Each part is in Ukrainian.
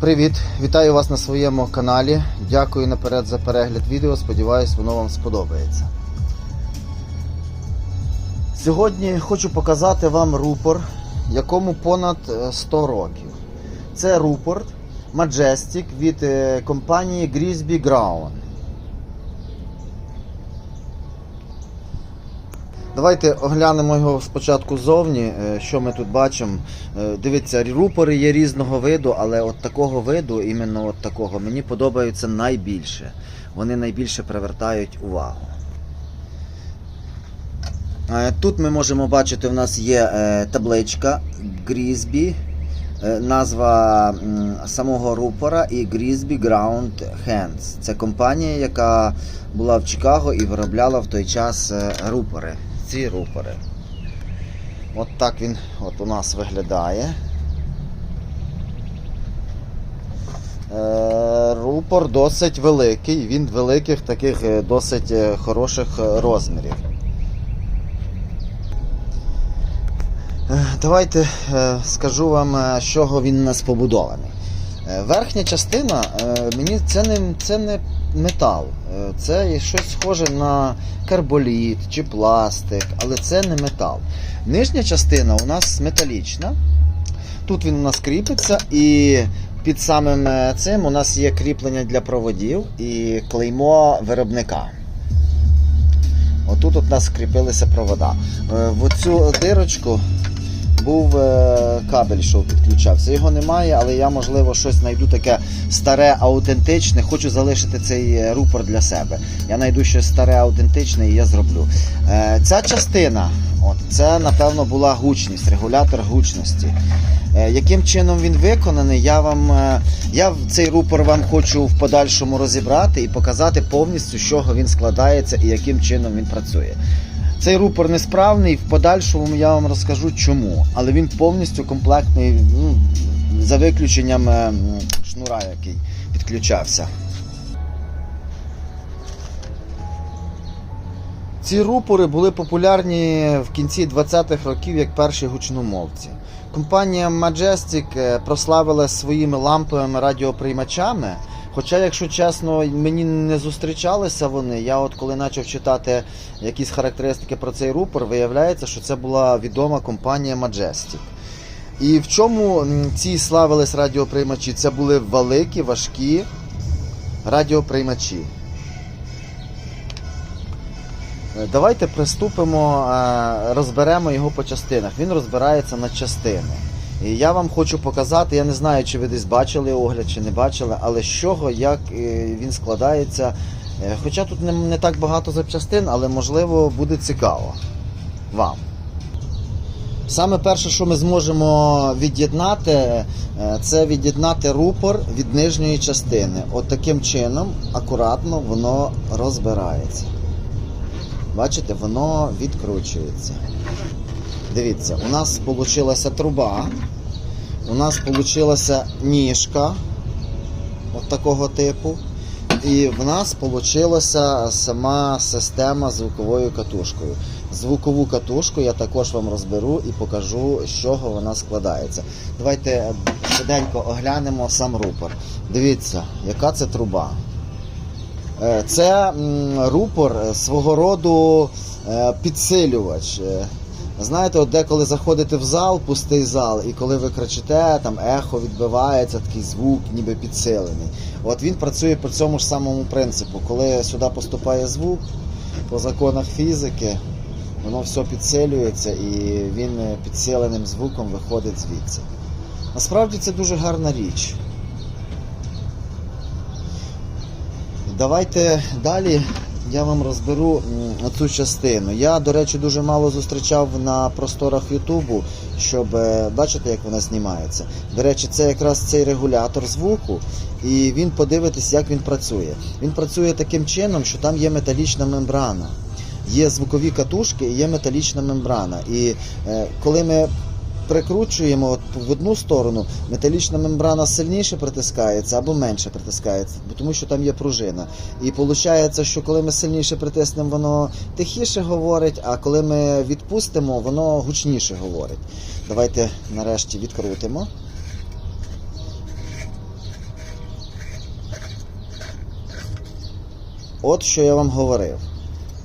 Привіт! Вітаю вас на своєму каналі. Дякую наперед за перегляд відео. Сподіваюсь, воно вам сподобається. Сьогодні хочу показати вам рупор, якому понад е, 100 років. Це рупор Majestic від е, компанії Grisby Ground. Давайте оглянемо його спочатку ззовні, е, що ми тут бачимо. Е, Дивіться, рупори є різного виду, але от такого виду, іменно от такого, мені подобаються найбільше. Вони найбільше привертають увагу. Е, Тут ми можемо бачити, у нас є табличка е, назва самого рупора і Grisby Ground Hands. Це компанія, яка була в Чикаго і виробляла в той час рупори. Ці рупори. От так він от у нас виглядає. Е, Рупор досить великий, він великих таких е, досить е, хороших розмірів. Давайте скажу вам, з чого він у нас побудований. Верхня частина, мені це не, це не метал, Е, це щось схоже на карболіт чи пластик, але це не метал. Нижня частина у нас металічна. Тут він у нас кріпиться і під самим е, цим у нас є кріплення для проводів і клеймо виробника. Отут от у нас кріпилися провода. Е, В оцю дирочку був е, кабель, що підключався. Його немає, але я, можливо, щось знайду таке старе, аутентичне. Хочу залишити цей е, рупор для себе. Я знайду щось старе, аутентичне і я зроблю. Е, Ця частина, от, це, напевно, була гучність, регулятор гучності. Яким чином він виконаний, я вам я цей рупор вам хочу в подальшому розібрати і показати повністю, з чого він складається і яким чином він працює. Цей рупор несправний, в подальшому я вам розкажу чому, але він повністю комплектний, ну, за виключенням е, шнура, який підключався. Ці рупори були популярні в кінці 20-х років як перші гучномовці. Компанія Majestic е, прославилась своїми ламповими радіоприймачами. Хоча, якщо чесно, мені не зустрічалися вони. Я от коли почав читати якісь характеристики про цей рупор, виявляється, що це була відома компанія Majestic. І в чому ці славились радіоприймачі? Це були великі, важкі радіоприймачі. Е, Давайте приступимо, е, розберемо його по частинах. Він розбирається на частини. І я вам хочу показати, я не знаю, чи ви десь бачили огляд, чи не бачили, але з чого, як е, він складається. Е, Хоча тут не, не так багато запчастин, але можливо буде цікаво вам. Саме перше, що ми зможемо від'єднати, е, це від'єднати рупор від нижньої частини. От таким чином, акуратно воно розбирається. Бачите, воно відкручується. Дивіться, у нас вийшла труба, у нас вийшла ніжка от такого типу. І в нас вийшла сама система з звуковою катушкою. Звукову катушку я також вам розберу і покажу, з чого вона складається. Давайте швиденько оглянемо сам рупор. Дивіться, яка це труба. Е, Це рупор е, свого роду е, підсилювач. Знаєте, от деколи заходите в зал, пустий зал, і коли ви кричите, там ехо відбивається, такий звук, ніби підсилений. От він працює по цьому ж самому принципу. Коли сюди поступає звук, по законах фізики, воно все підсилюється і він підсиленим звуком виходить звідси. Насправді це дуже гарна річ. Давайте далі я вам розберу м, оцю частину. Я, до речі, дуже мало зустрічав на просторах Ютубу, щоб е, бачите, як вона знімається. До речі, це якраз цей регулятор звуку, і він подивитись, як він працює. Він працює таким чином, що там є металічна мембрана. Є звукові катушки є металічна мембрана. І е, коли ми прикручуємо от в одну сторону, металічна мембрана сильніше притискається або менше притискається, тому що там є пружина. І виходить, що коли ми сильніше притиснемо, воно тихіше говорить, а коли ми відпустимо, воно гучніше говорить. Давайте нарешті відкрутимо. От що я вам говорив.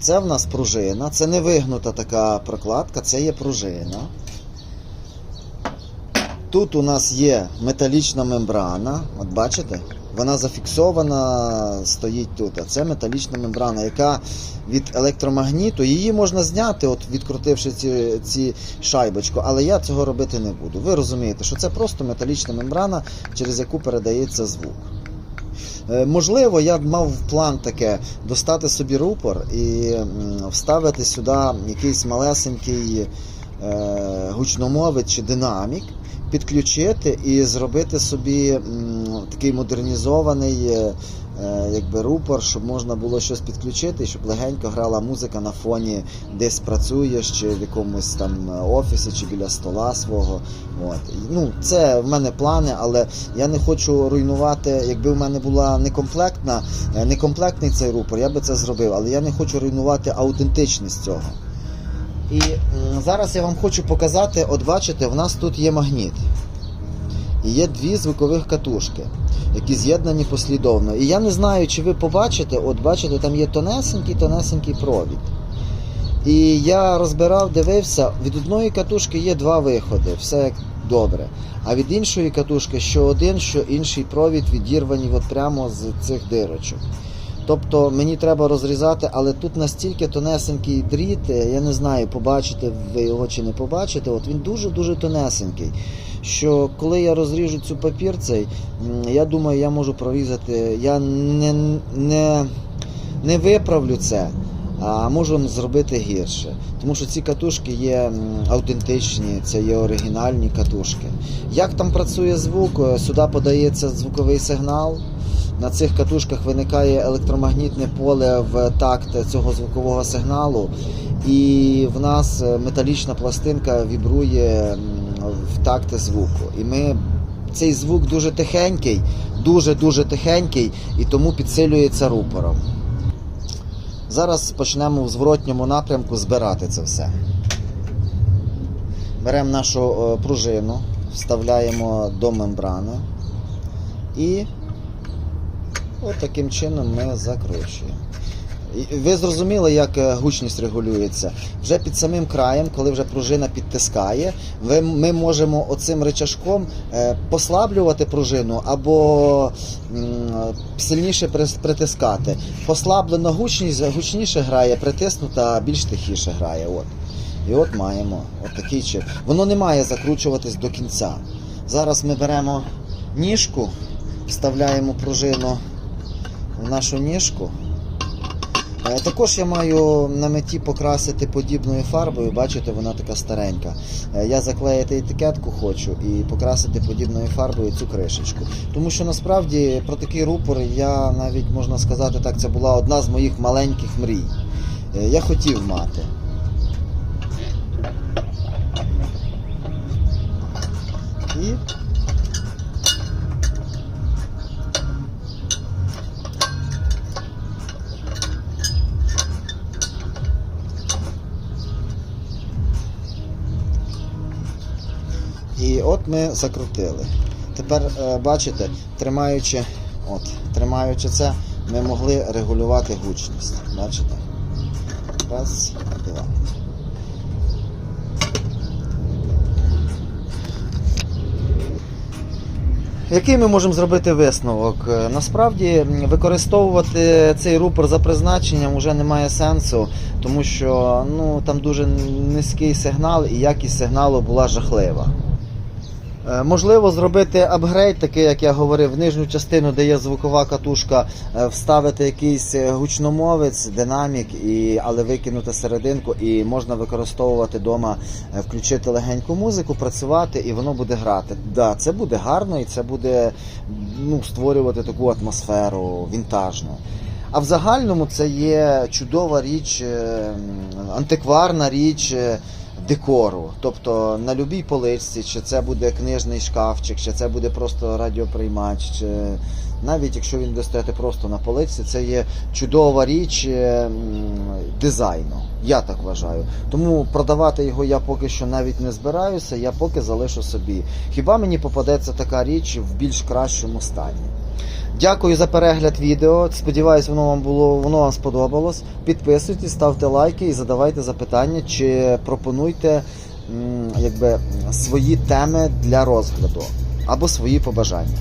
Це в нас пружина, це не вигнута така прокладка, це є пружина. Тут у нас є металічна мембрана, от бачите? Вона зафіксована, стоїть тут. А це металічна мембрана, яка від електромагніту, її можна зняти, от відкрутивши ці, ці шайбочку, але я цього робити не буду. Ви розумієте, що це просто металічна мембрана, через яку передається звук. Е, Можливо, я мав план таке достати собі рупор і вставити сюди якийсь малесенький гучномовець чи динамік, підключити і зробити собі такий модернізований е, е, якби рупор, щоб можна було щось підключити, щоб легенько грала музика на фоні, десь працюєш, чи в якомусь там офісі, чи біля стола свого. От. Ну, це в мене плани, але я не хочу руйнувати, якби в мене була некомплектна, е, некомплектний цей рупор, я би це зробив, але я не хочу руйнувати аутентичність цього. І зараз я вам хочу показати, от бачите, в нас тут є магніт. І є дві звукових катушки, які з'єднані послідовно. І я не знаю, чи ви побачите, от бачите, там є тонесенький, тонесенький провід. І я розбирав, дивився, від одної катушки є два виходи, все як добре. А від іншої катушки, що один, що інший провід відірвані от прямо з цих дирочок. Тобто мені треба розрізати, але тут настільки тонесенький дріт, е, я не знаю, побачите ви його чи не побачите. От він дуже-дуже тонесенький. Що коли я розріжу цю папір цей, я думаю, я можу прорізати. Я не, не, не виправлю це, а можу зробити гірше. Тому що ці катушки є м, автентичні, це є оригінальні катушки. Як там працює звук? Е, Сюди подається звуковий сигнал. На цих катушках виникає електромагнітне поле в такт цього звукового сигналу, і в нас е, металічна пластинка вібрує в такт звуку. І ми цей звук дуже тихенький, дуже-дуже тихенький, і тому підсилюється рупором. Зараз почнемо в зворотньому напрямку збирати це все. Беремо нашу е, пружину, вставляємо до мембрани і От таким чином ми закручуємо. Ви зрозуміли, як е, гучність регулюється. Вже під самим краєм, коли вже пружина підтискає, ми можемо оцим речашком е, послаблювати пружину або сильніше притискати. Послаблена гучність гучніше грає, притиснута більш тихіше грає. От. І от маємо от такий чип. Воно не має закручуватись до кінця. Зараз ми беремо ніжку, вставляємо пружину в нашу ніжку. Е, Також я маю на меті покрасити подібною фарбою, бачите, вона така старенька. Е, Я заклеїти етикетку хочу і покрасити подібною фарбою цю кришечку. Тому що насправді про такий рупор я навіть можна сказати так, це була одна з моїх маленьких мрій. Е, Я хотів мати. І І от ми закрутили. Тепер е, бачите, тримаючи, от, тримаючи це, ми могли регулювати гучність. Бачите? Раз, два. Який ми можемо зробити висновок? Е, Насправді використовувати цей рупор за призначенням вже немає сенсу, тому що ну, там дуже низький сигнал і якість сигналу була жахлива. Е, Можливо, зробити апгрейд, такий, як я говорив, в нижню частину, де є звукова катушка, е, вставити якийсь е, гучномовець, динамік, і, але викинути серединку, і можна використовувати вдома, включити легеньку музику, працювати, і воно буде грати. Да, це буде гарно і це буде ну, створювати таку атмосферу вінтажну. А в загальному це є чудова річ, антикварна річ. Декору. Тобто на любій поличці, чи це буде книжний шкафчик, чи це буде просто радіоприймач, чи навіть якщо він буде просто на поличці, це є чудова річ е, дизайну. Я так вважаю. Тому продавати його я поки що навіть не збираюся, я поки залишу собі. Хіба мені попадеться така річ в більш кращому стані? Дякую за перегляд відео. Сподіваюсь, воно вам було воно вам сподобалось. Підписуйтесь, ставте лайки і задавайте запитання, чи пропонуйте якби, свої теми для розгляду або свої побажання.